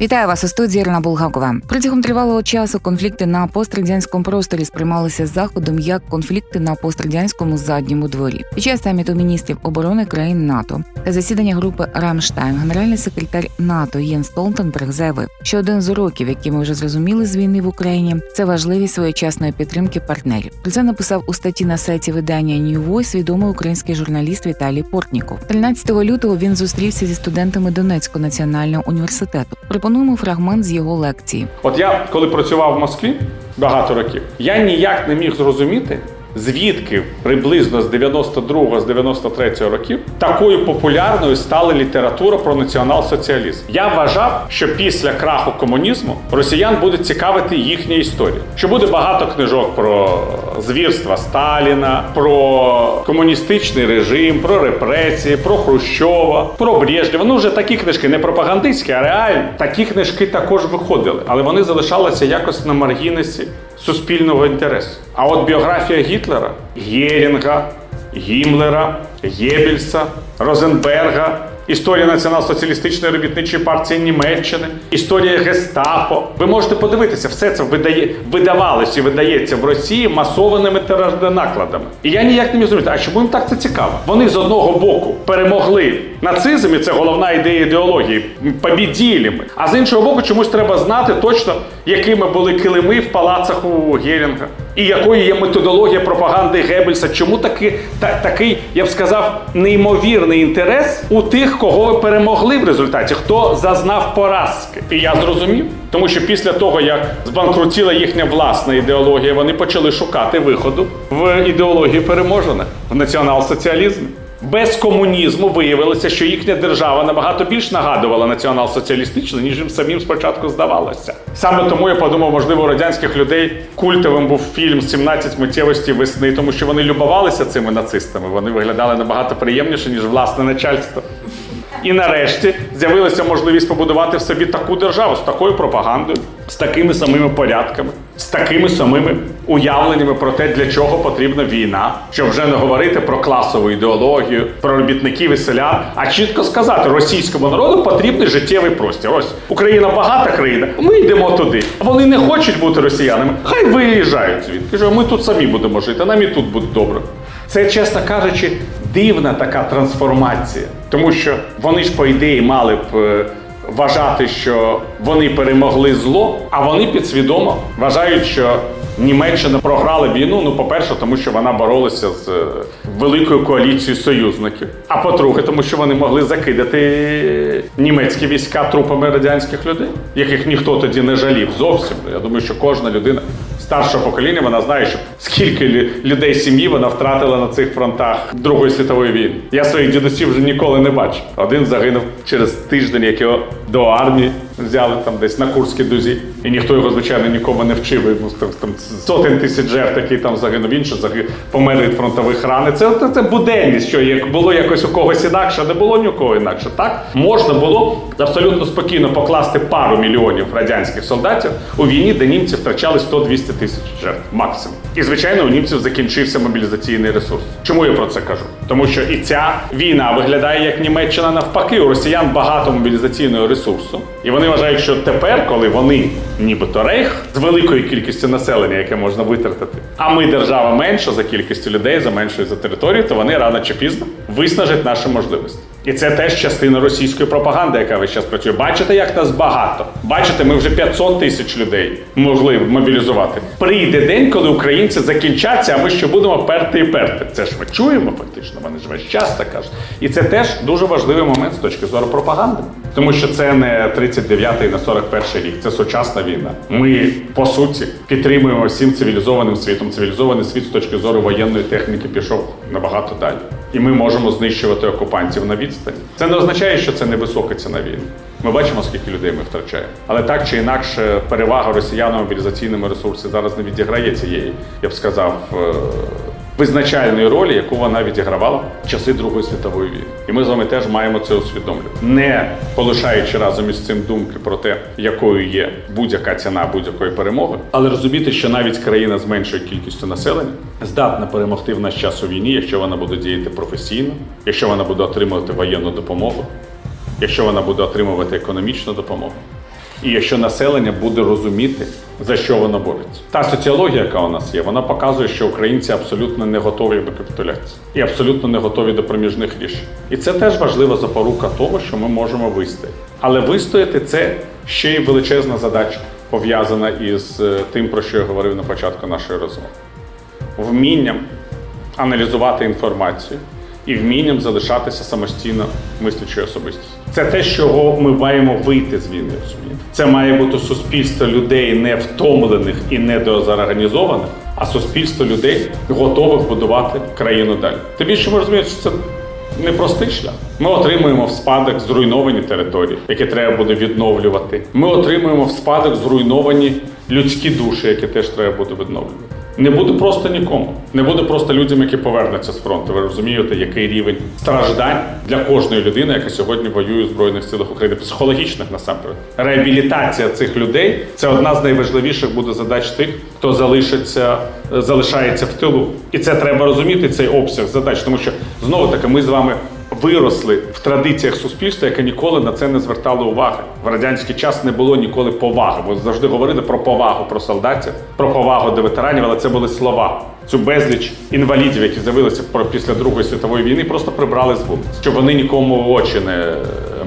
Вітаю вас у студії Ірина Булгакова. Протягом тривалого часу конфлікти на пострадянському просторі сприймалися заходом як конфлікти на пострадянському задньому дворі. Під час саміту міністрів оборони країн НАТО та засідання групи Рамштайн генеральний секретар НАТО Єн Столтенберг заявив, що один з уроків, які ми вже зрозуміли з війни в Україні, це важливість своєчасної підтримки партнерів. Про це написав у статті на сайті видання New Voice відомий український журналіст Віталій Портніков. 13 лютого він зустрівся зі студентами Донецького національного університету. Пропонуємо фрагмент з його лекції. От я коли працював в Москві багато років, я ніяк не міг зрозуміти, звідки приблизно з 92-го, з 93-го років такою популярною стала література про націонал-соціалізм. Я вважав, що після краху комунізму росіян буде цікавити їхня історія. Що буде багато книжок про звірства Сталіна, про комуністичний режим, про репресії, про Хрущова, про Брежнєва. Ну вже такі книжки, не пропагандистські, а реальні. Такі книжки також виходили, але вони залишалися якось на маргінесі суспільного інтересу. А от біографія Гітлера, Гєрінга, Гімлера, Єбельса, Розенберга. Історія Націонал-соціалістичної робітничої партії Німеччини, історія Гестапо. Ви можете подивитися, все це видає, видавалося і видається в Росії масованими тиражнакладами. І я ніяк не міг а чому їм так це цікаво? Вони з одного боку перемогли нацизм, і це головна ідея ідеології, побіділими. А з іншого боку, чомусь треба знати точно, якими були килими в палацах у Герінга. І якою є методологія пропаганди Геббельса? Чому таки, та, такий, я б сказав, неймовірний інтерес у тих, кого ви перемогли в результаті, хто зазнав поразки? І я зрозумів, тому що після того, як збанкрутіла їхня власна ідеологія, вони почали шукати виходу в ідеології переможених в націонал-соціалізмі. Без комунізму виявилося, що їхня держава набагато більш нагадувала націонал-соціалістичну, ніж їм самим спочатку здавалося. Саме тому я подумав, можливо, у радянських людей культовим був фільм «17 миттєвості весни, тому що вони любувалися цими нацистами. Вони виглядали набагато приємніше, ніж власне начальство. І нарешті з'явилася можливість побудувати в собі таку державу з такою пропагандою, з такими самими порядками, з такими самими уявленнями про те, для чого потрібна війна, щоб вже не говорити про класову ідеологію, про робітників і селян, а чітко сказати, російському народу потрібний життєвий простір. Ось Україна багата країна, ми йдемо туди. Вони не хочуть бути росіянами. Хай виїжджають звідки. Кажуть, Ми тут самі будемо жити, нам і тут буде добре. Це, чесно кажучи, дивна така трансформація, тому що вони ж, по ідеї, мали б е, вважати, що вони перемогли зло, а вони підсвідомо вважають, що Німеччина програла війну. Ну, по-перше, тому що вона боролася з е, великою коаліцією союзників. А по-друге, тому що вони могли закидати німецькі війська трупами радянських людей, яких ніхто тоді не жалів зовсім. Я думаю, що кожна людина старшого покоління вона знає, що скільки людей сім'ї вона втратила на цих фронтах Другої світової війни. Я своїх дідусів вже ніколи не бачив. Один загинув через тиждень, як його до армії взяли там десь на Курській дузі, і ніхто його, звичайно, нікому не вчив. І, ну, Там, там сотень тисяч жертв, який там загинув, інший загинув, помер від фронтових ран. Це, це, це буденність, що як було якось у когось інакше, не було ні у кого інакше. Так можна було абсолютно спокійно покласти пару мільйонів радянських солдатів у війні, де німці втрачали 100-200 тисяч жертв максимум. І звичайно, у німців закінчився мобілізаційний ресурс. Чому я про це кажу? Тому що і ця війна виглядає як Німеччина навпаки. У росіян багато мобілізаційного ресурсу, і вони вважають, що тепер, коли вони, нібито рейх, з великою кількістю населення, яке можна витратити, а ми держава менша за кількістю людей, за меншою за територією, то вони рано чи пізно виснажать наші можливості. І це теж частина російської пропаганди, яка весь час працює. Бачите, як нас багато. Бачите, ми вже 500 тисяч людей могли мобілізувати. Прийде день, коли українці закінчаться, а ми ще будемо перти і перти. Це ж ми чуємо фактично. Вони ж весь час так кажуть. І це теж дуже важливий момент з точки зору пропаганди. Тому що це не 39-й на 41 рік, це сучасна війна. Ми по суті підтримуємо всім цивілізованим світом. Цивілізований світ з точки зору воєнної техніки пішов набагато далі. І ми можемо знищувати окупантів на відстані. Це не означає, що це невисока ціна війни. Ми бачимо, скільки людей ми втрачаємо. Але так чи інакше, перевага росіян мобілізаційними ресурсами зараз не відіграє цієї, я б сказав, е, визначальної ролі, яку вона відігравала в часи Другої світової війни. І ми з вами теж маємо це усвідомлювати, не полишаючи разом із цим думки про те, якою є будь-яка ціна будь-якої перемоги, але розуміти, що навіть країна з меншою кількістю населення здатна перемогти в наш час у війні, якщо вона буде діяти професійно, якщо вона буде отримувати воєнну допомогу, якщо вона буде отримувати економічну допомогу. І якщо населення буде розуміти, за що воно бореться. Та соціологія, яка у нас є, вона показує, що українці абсолютно не готові до капітуляції і абсолютно не готові до проміжних рішень. І це теж важлива запорука того, що ми можемо вистояти. Але вистояти це ще й величезна задача, пов'язана із е, тим, про що я говорив на початку нашої розмови. Вмінням аналізувати інформацію і вмінням залишатися самостійно мислячою особистістю. Це те, з чого ми маємо вийти з війни. розумієте? Це має бути суспільство людей не втомлених і недозорганізованих, а суспільство людей готових будувати країну далі. Тим більше ми розуміємо, що це непростий шлях. Ми отримуємо в спадок зруйновані території, які треба буде відновлювати. Ми отримуємо в спадок зруйновані людські душі, які теж треба буде відновлювати. Не буде просто нікому, не буде просто людям, які повернуться з фронту. Ви розумієте, який рівень страждань для кожної людини, яка сьогодні воює в збройних силах України, психологічних насамперед. Реабілітація цих людей це одна з найважливіших буде задач тих, хто залишиться, залишається в тилу. І це треба розуміти, цей обсяг задач, тому що знову таки ми з вами виросли в традиціях суспільства, яке ніколи на це не звертало уваги. В радянський час не було ніколи поваги. Бо завжди говорили про повагу про солдатів, про повагу до ветеранів, але це були слова. Цю безліч інвалідів, які з'явилися після Другої світової війни, просто прибрали з вулиць, щоб вони нікому в очі не е,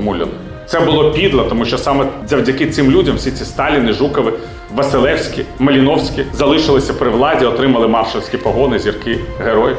муляли. Це було підло, тому що саме завдяки цим людям всі ці Сталіни, Жукови, Василевські, Маліновські залишилися при владі, отримали маршальські погони, зірки героїв.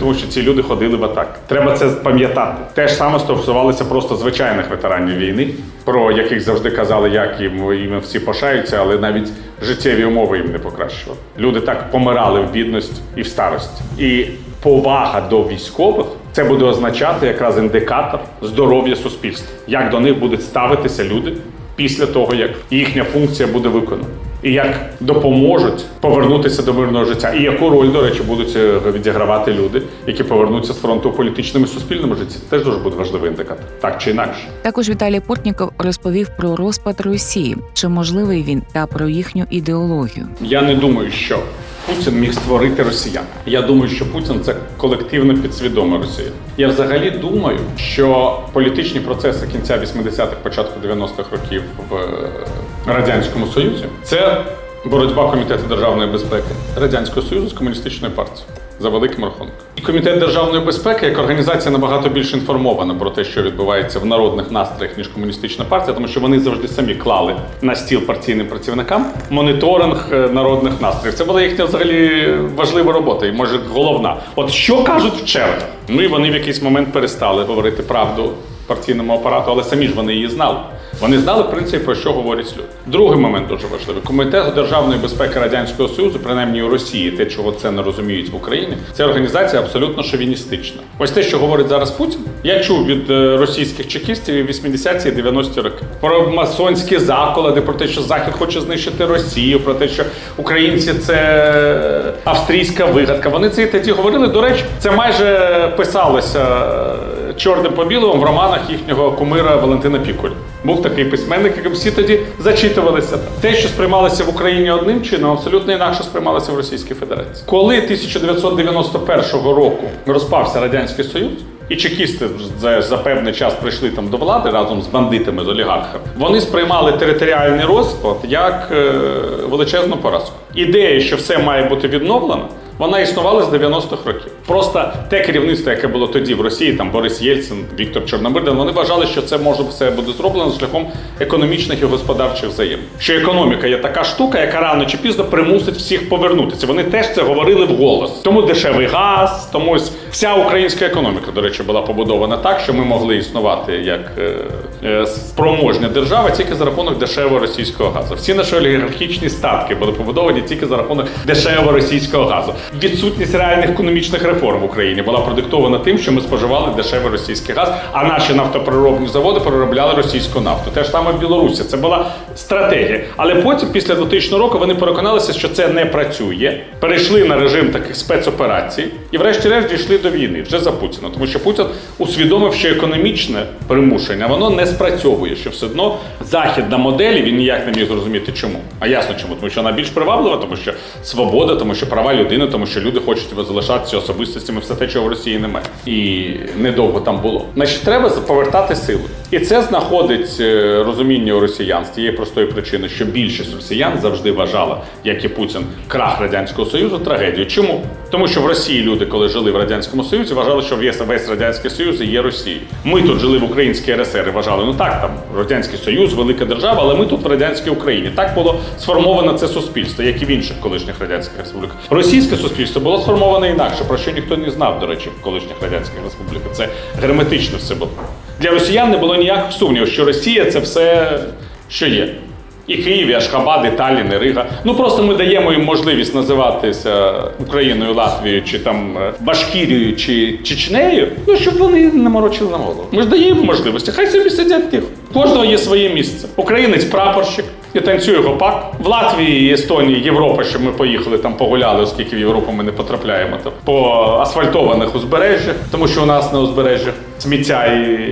Тому що ці люди ходили в атаки. Треба це пам'ятати. Те ж саме стосувалося просто звичайних ветеранів війни, про яких завжди казали, як їм їм всі пишаються, але навіть життєві умови їм не покращували. Люди так помирали в бідності і в старості. І повага до військових це буде означати якраз індикатор здоров'я суспільства, як до них будуть ставитися люди після того, як їхня функція буде виконана. І як допоможуть повернутися до мирного життя, і яку роль, до речі, будуть е, відігравати люди, які повернуться з фронту у політичному і суспільному житті. Це теж дуже буде важливий індикатор, так чи інакше. Також Віталій Портніков розповів про розпад Росії, чи можливий він, та про їхню ідеологію. Я не думаю, що Путін міг створити росіян. Я думаю, що Путін це колективно підсвідома Росія. Я взагалі думаю, що політичні процеси кінця 80-х, початку 90-х років в е, радянському союзі це боротьба комітету державної безпеки радянського союзу з комуністичною партією. За великим рахунком. І комітет державної безпеки як організація набагато більш інформована про те, що відбувається в народних настроях, ніж комуністична партія, тому що вони завжди самі клали на стіл партійним працівникам моніторинг е, народних настроїв. Це була їхня взагалі важлива робота, і може головна. От що кажуть в чергах? Ну і вони в якийсь момент перестали говорити правду партійному апарату, але самі ж вони її знали. Вони знали, в принципі, про що говорять люди. Другий момент дуже важливий. Комітет державної безпеки Радянського Союзу, принаймні у Росії, те, чого це не розуміють в Україні, це організація абсолютно шовіністична. Ось те, що говорить зараз Путін, я чув від е, російських чекістів і 80-ті і 90-ті роки. Про масонські заклади, про те, що Захід хоче знищити Росію, про те, що українці це австрійська вигадка. Вони це і тоді говорили. До речі, це майже писалося е, чорним по білому в романах їхнього кумира Валентина Пікуль. Був такий письменник, яким всі тоді зачитувалися. Те, що сприймалося в Україні одним чином, абсолютно інакше сприймалося в Російській Федерації. Коли 1991 року розпався Радянський Союз, і чекісти за, за певний час прийшли там до влади разом з бандитами, з олігархами, вони сприймали територіальний розпад як е, величезну поразку. Ідея, що все має бути відновлено, вона існувала з 90-х років. Просто те керівництво, яке було тоді в Росії, там Борис Єльцин, Віктор Чорномирдин, вони вважали, що це може все буде зроблено шляхом економічних і господарчих взаємин. Що економіка є така штука, яка рано чи пізно примусить всіх повернутися. Вони теж це говорили вголос. Тому дешевий газ, тому вся українська економіка, до речі, була побудована так, що ми могли існувати як е, е, спроможня держава тільки за рахунок дешевого російського газу. Всі наші олігархічні статки були побудовані тільки за рахунок дешевого російського газу. Відсутність реальних економічних реформ в Україні була продиктована тим, що ми споживали дешевий російський газ, а наші нафтопереробні заводи переробляли російську нафту. Те ж саме в Білорусі. Це була стратегія. Але потім, після 2000 року, вони переконалися, що це не працює. Перейшли на режим таких спецоперацій і, врешті-решт, дійшли до війни вже за Путіна. Тому що Путін усвідомив, що економічне примушення воно не спрацьовує, що все одно західна модель, він ніяк не міг зрозуміти, чому. А ясно чому, тому що вона більш приваблива, тому що свобода, тому що права людини, тому що люди хочуть залишатися особистостями, все те, чого в Росії немає. І недовго там було. Значить, треба повертати силу. І це знаходить е, розуміння у росіян з тієї простої причини, що більшість росіян завжди вважала, як і Путін, крах радянського союзу трагедією. Чому? Тому що в Росії люди, коли жили в радянському союзі, вважали, що весь, радянський союз є Росією. Ми тут жили в українській РСР і вважали, ну так, там радянський союз, велика держава, але ми тут в радянській Україні. Так було сформовано це суспільство, як і в інших колишніх радянських республіках. Російське суспільство було сформоване інакше, про що ніхто не знав, до речі, в колишніх радянських республіках. Це герметично все було. Для росіян не було ніяких сумнівів, що Росія це все, що є. І Київ, і Ашхабад, і Таллін, і Рига. Ну просто ми даємо їм можливість називатися Україною, Латвією, чи там е, Башкірією, чи Чечнею, ну щоб вони не морочили нам голову. Ми ж даємо можливості. Хай собі сидять тихо. Кожного є своє місце. Українець прапорщик. І танцює гопак. В Латвії Естонії, Європа, що ми поїхали там погуляли, оскільки в Європу ми не потрапляємо там, по асфальтованих узбережжях, тому що у нас на узбережжях сміття і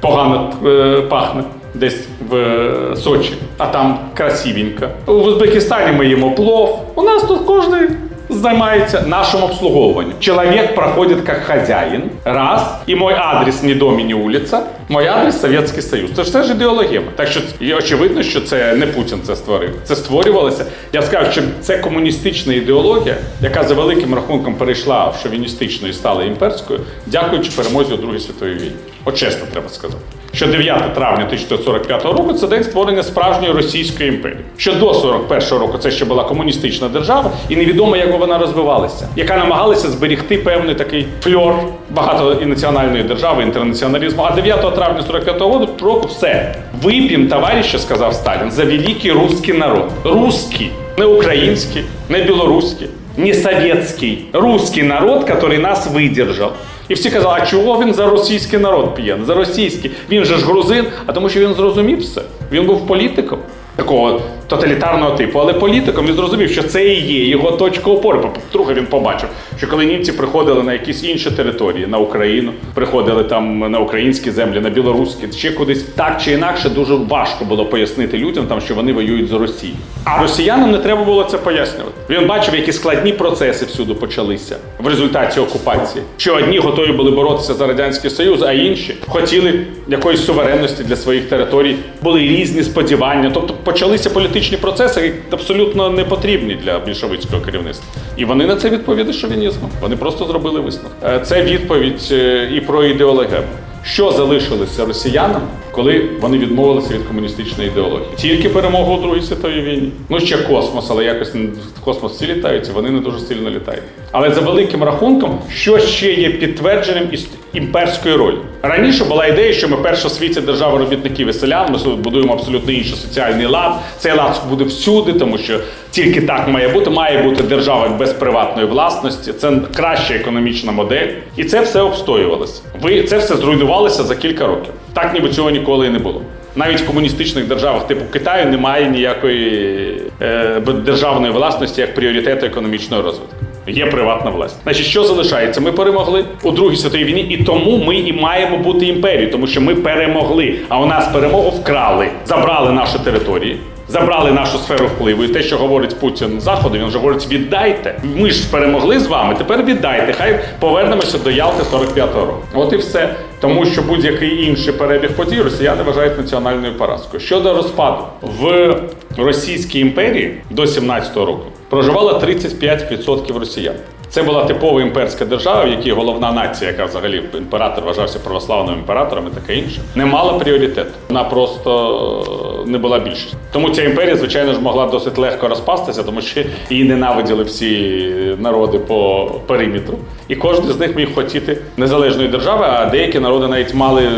погано е, пахне десь в е, Сочі, а там красивенько. У Узбекистані ми їмо плов. У нас тут кожен займається нашим обслуговуванням. Чоловік проходить як хазяїн, раз, і мой адрес не дом і не улиця, мой адрес Совєтський Союз. Це ж теж ідеологема. Так що і очевидно, що це не Путін це створив. Це створювалося. Я сказав, що це комуністична ідеологія, яка за великим рахунком перейшла в шовіністичну і стала імперською, дякуючи перемозі у Другій світовій війні. От чесно треба сказати. Що 9 травня 1945 року це день створення справжньої Російської імперії. Що до 41 року це ще була комуністична держава, і невідомо, як вона розвивалася, яка намагалася зберігти певний такий фльор багатонаціональної держави, інтернаціоналізму. А 9 травня 45 року все. Вип'єм, товарище, сказав Сталін, за великий русський народ. Русський, не український, не білоруський, не совєтський. Русський народ, який нас видержав. І всі казали, а чого він за російський народ п'є? За російський. Він же ж грузин, а тому що він зрозумів все. Він був політиком такого тоталітарного типу, але політиком він зрозумів, що це і є його точка опори. По-друге, він побачив, що коли німці приходили на якісь інші території, на Україну, приходили там на українські землі, на білоруські, ще кудись так чи інакше дуже важко було пояснити людям, там, що вони воюють за Росію. А росіянам не треба було це пояснювати. Він бачив, які складні процеси всюди почалися в результаті окупації. Що одні готові були боротися за радянський союз, а інші хотіли якоїсь суверенності для своїх територій. Були різні сподівання. Тобто почалися політичні процеси, абсолютно не потрібні для більшовицького керівництва. І вони на це відповіли шовінізмом. Вони просто зробили висновок. Е, Це відповідь е, і про ідеологему. Що залишилося росіянам, коли вони відмовилися від комуністичної ідеології? Тільки перемога у Другій світовій війні. Ну ще космос, але якось в космос всі літають, і вони не дуже сильно літають. Але за великим рахунком, що ще є підтвердженням іс- імперської ролі? Раніше була ідея, що ми перша в світі держава робітників і селян, ми будуємо абсолютно інший соціальний лад. Цей лад буде всюди, тому що тільки так має бути. Має бути держава без приватної власності. Це краща економічна модель, і це все обстоювалося. Ви це все зруйнувалося за кілька років. Так ніби цього ніколи і не було. Навіть в комуністичних державах типу Китаю немає ніякої е, державної власності як пріоритету економічного розвитку. Є приватна власність. Значить, що залишається? Ми перемогли у Другій світовій війні, і тому ми і маємо бути імперією, тому що ми перемогли. А у нас перемогу вкрали, забрали наші території. Забрали нашу сферу впливу, і те, що говорить Путін Заходу, він вже говорить: віддайте. Ми ж перемогли з вами. Тепер віддайте. Хай повернемося до Ялти 45-го року. От і все. Тому що будь-який інший перебіг подій росіяни вважають національною поразкою. Щодо розпаду в Російській імперії до 17-го року проживало 35% росіян. Це була типова імперська держава, в якій головна нація, яка взагалі імператор вважався православним імператором і таке інше, не мала пріоритету. Вона просто не була більшістю. Тому ця імперія, звичайно ж, могла досить легко розпастися, тому що її ненавиділи всі народи по периметру. І кожен з них міг хотіти незалежної держави, а деякі народи навіть мали е,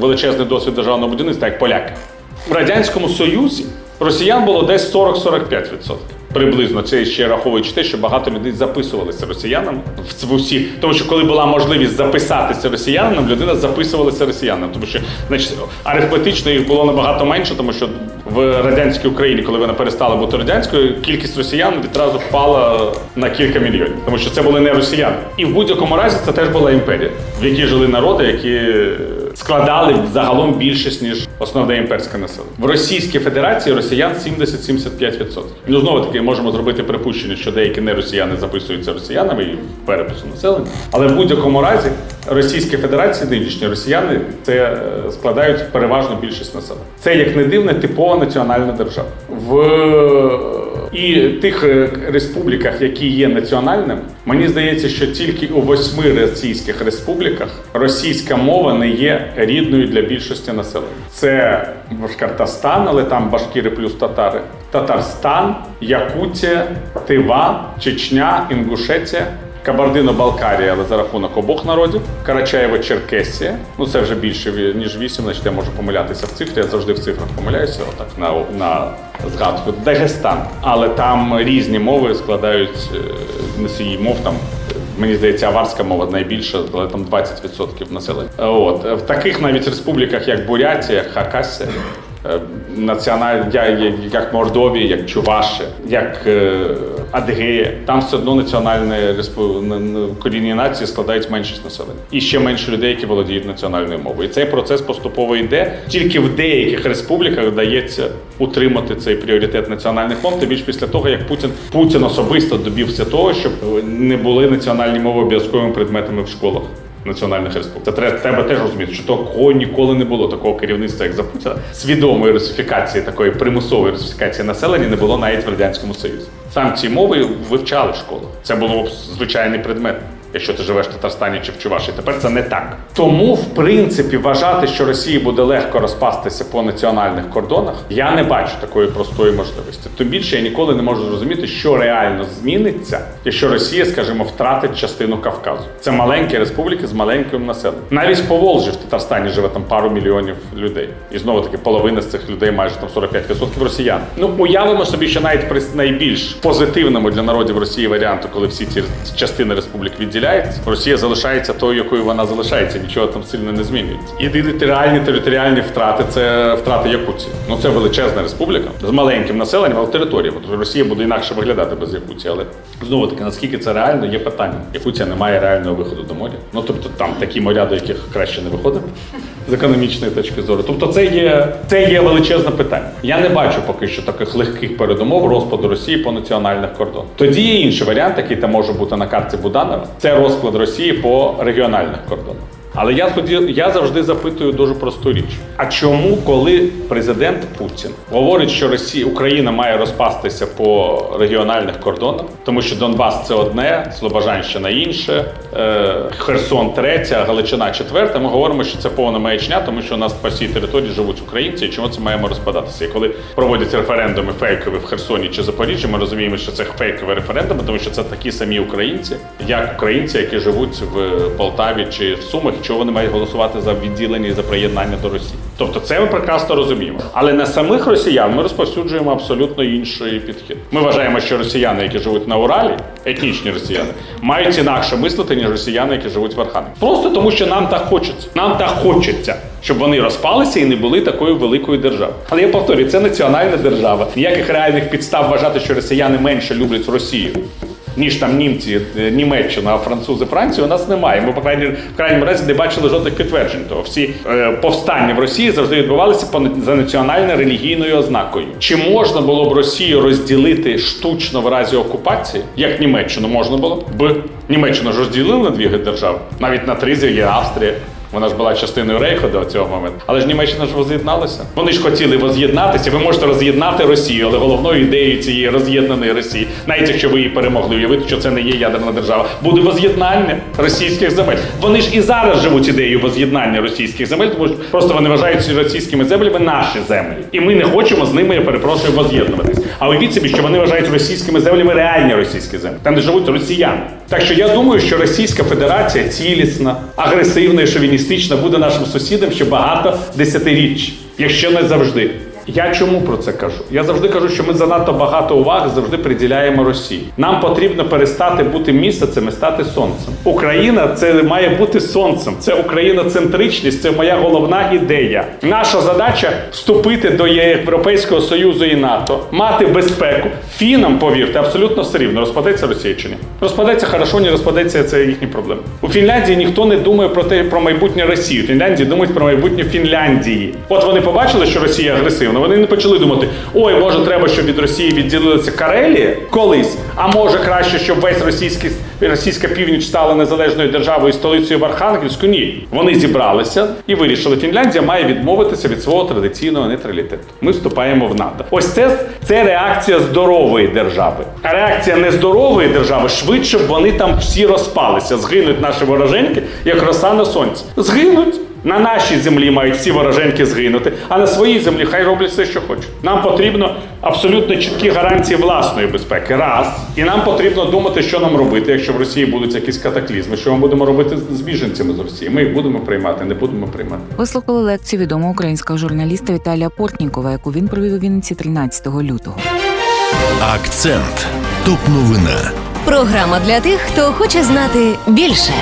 величезний досвід державного будівництва, як поляки. В Радянському Союзі росіян було десь 40-45%. Приблизно це ще раховуючи те, що багато людей записувалися росіянами в усі, тому що коли була можливість записатися росіянином, людина записувалася росіянином, тому що значить арифметично їх було набагато менше, тому що в радянській Україні, коли вона перестала бути радянською, кількість росіян відразу впала на кілька мільйонів, тому що це були не росіяни. І в будь-якому разі це теж була імперія, в якій жили народи, які складали загалом більшість ніж основне імперське населення. В Російській Федерації росіян 70-75%. Ну знову таки можемо зробити припущення, що деякі не росіяни записуються росіянами і перепису населення. Але в будь-якому разі Російській Федерації нинішні росіяни це е, складають переважну більшість населення. Це як не дивне типова національна держава. В і тих е, республіках, які є національними, мені здається, що тільки у восьми російських республіках російська мова не є рідною для більшості населення. Це Башкортостан, але там башкіри плюс татари, Татарстан, Якутія, Тива, Чечня, Інгушетія. Кабардино-Балкарія, але за рахунок обох народів, Карачаєво-Черкесія. Ну це вже більше ніж вісім, значить я можу помилятися в цифрі. Я завжди в цифрах помиляюся. Отак на, на згадку. Дагестан. Але там різні мови складають е, носії мов там. Мені здається, аварська мова найбільша, але там 20% населення. Е, От в таких навіть республіках, як Бурятія, Хакасія, е, національ, як Мордовія, як Чуваші, як Адигея, там все одно національні корінні нації складають меншість населення. І ще менше людей, які володіють національною мовою. І цей процес поступово йде. Тільки в деяких республіках вдається утримати цей пріоритет національних мов, тим більш після того, як Путін Путін особисто добився того, щоб не були національні мови обов'язковими предметами в школах національних республік. Це треба, треба теж розуміти, що такого ніколи не було, такого керівництва, як за Путіна. Свідомої русифікації, такої примусової русифікації населення не було навіть в радянському союзі. Сам ці мови вивчали в школах. Це було звичайний предмет. Якщо ти живеш в Татарстані чи в Чуваші, тепер це не так. Тому, в принципі, вважати, що Росії буде легко розпастися по національних кордонах, я не бачу такої простої можливості. Тим більше я ніколи не можу зрозуміти, що реально зміниться, якщо Росія, скажімо, втратить частину Кавказу. Це маленькі республіки з маленьким населенням. Навіть в Поволжі в Татарстані живе там пару мільйонів людей. І знову таки половина з цих людей, майже там 45% росіян. Ну уявимо собі, що навіть при найбільш позитивному для народів Росії варіанту, коли всі ці частини республік відділяються, Росія залишається тою, якою вона залишається, нічого там сильно не змінюється. Єдині реальні територіальні втрати це втрати Якутії. Ну це величезна республіка з маленьким населенням, але територією. Тобто Росія буде інакше виглядати без Якутії. Але знову таки, наскільки це реально, є питання. Якутія не має реального виходу до моря. Ну тобто там такі моря, до яких краще не виходити. З економічної точки зору, тобто це є це є величезне питання. Я не бачу поки що таких легких передумов розпаду Росії по національних кордонах. Тоді є інший варіант, який там може бути на карті Буданова. Це розклад Росії по регіональних кордонах. Але я тоді я завжди запитую дуже просту річ: а чому, коли президент Путін говорить, що Росія Україна має розпастися по регіональних кордонах, тому що Донбас це одне, Слобожанщина інше, е, Херсон третя, Галичина четверта. Ми говоримо, що це повна маячня, тому що у нас по всій території живуть українці, і чому це маємо розпадатися? І коли проводяться референдуми фейкові в Херсоні чи Запоріжжі, ми розуміємо, що це фейкові референдуми, тому що це такі самі українці, як українці, які живуть в Полтаві чи в Сумах, чого вони мають голосувати за відділення і за приєднання до Росії. Тобто це ми прекрасно розуміємо. Але на самих росіян ми розповсюджуємо абсолютно інший підхід. Ми вважаємо, що росіяни, які живуть на Уралі, етнічні росіяни, мають інакше мислити, ніж росіяни, які живуть в Архангельську. Просто тому, що нам так хочеться. Нам так хочеться. Щоб вони розпалися і не були такою великою державою. Але я повторюю, це національна держава. Ніяких реальних підстав вважати, що росіяни менше люблять Росію ніж там німці, е, Німеччина, а французи Францію, у нас немає. Ми по крайній в крайньому разі не бачили жодних підтверджень того. Всі е, повстання в Росії завжди відбувалися по за національно релігійною ознакою. Чи можна було б Росію розділити штучно в разі окупації, як Німеччину можна було б? Німеччину ж розділили на дві держави, навіть на три є Австрія. Вона ж була частиною Рейху до цього моменту. Але ж Німеччина ж воз'єдналася. Вони ж хотіли воз'єднатися. Ви можете роз'єднати Росію, але головною ідеєю цієї роз'єднаної Росії, навіть якщо ви її перемогли, уявити, що це не є ядерна держава, буде воз'єднання російських земель. Вони ж і зараз живуть ідеєю воз'єднання російських земель, тому що просто вони вважають російськими землями наші землі. І ми не хочемо з ними, я перепрошую, воз'єднуватись. А уявіть собі, що вони вважають російськими землями реальні російські землі, там де живуть росіяни. Так що я думаю, що Російська Федерація цілісна, агресивна і шовіністична буде нашим сусідом ще багато десятиріч, якщо не завжди. Я чому про це кажу? Я завжди кажу, що ми занадто багато уваги завжди приділяємо Росії. Нам потрібно перестати бути місяцем і стати сонцем. Україна це має бути сонцем. Це україноцентричність, це моя головна ідея. Наша задача вступити до Європейського Союзу і НАТО, мати безпеку. Фінам, повірте, абсолютно все рівно, розпадеться Росія чи ні. Розпадеться хорошо, не розпадеться це їхні проблеми. У Фінляндії ніхто не думає про те про майбутнє Росії. У Фінляндії думають про майбутнє Фінляндії. От вони побачили, що Росія агресивна. Вони не почали думати: ой, може, треба, щоб від Росії відділилася Карелія колись. А може краще, щоб весь російський російська північ стала незалежною державою і столицею в Архангельську? Ні. Вони зібралися і вирішили, Фінляндія має відмовитися від свого традиційного нейтралітету. Ми вступаємо в НАТО. Ось це, це реакція здорової держави. А реакція нездорової держави швидше б вони там всі розпалися. Згинуть наші вороженьки, як роса на сонці. Згинуть. На нашій землі мають всі вороженьки згинути, а на своїй землі хай роблять все, що хочуть. Нам потрібно абсолютно чіткі гарантії власної безпеки. Раз. І нам потрібно думати, що нам робити, якщо в Росії будуть якісь катаклізми. Що ми будемо робити з біженцями з Росії? Ми їх будемо приймати, не будемо приймати. Ви слухали лекцію відомого українського журналіста Віталія Портнікова, яку він провів у Вінниці 13 лютого. Акцент. Топ новина. Програма для тих, хто хоче знати більше.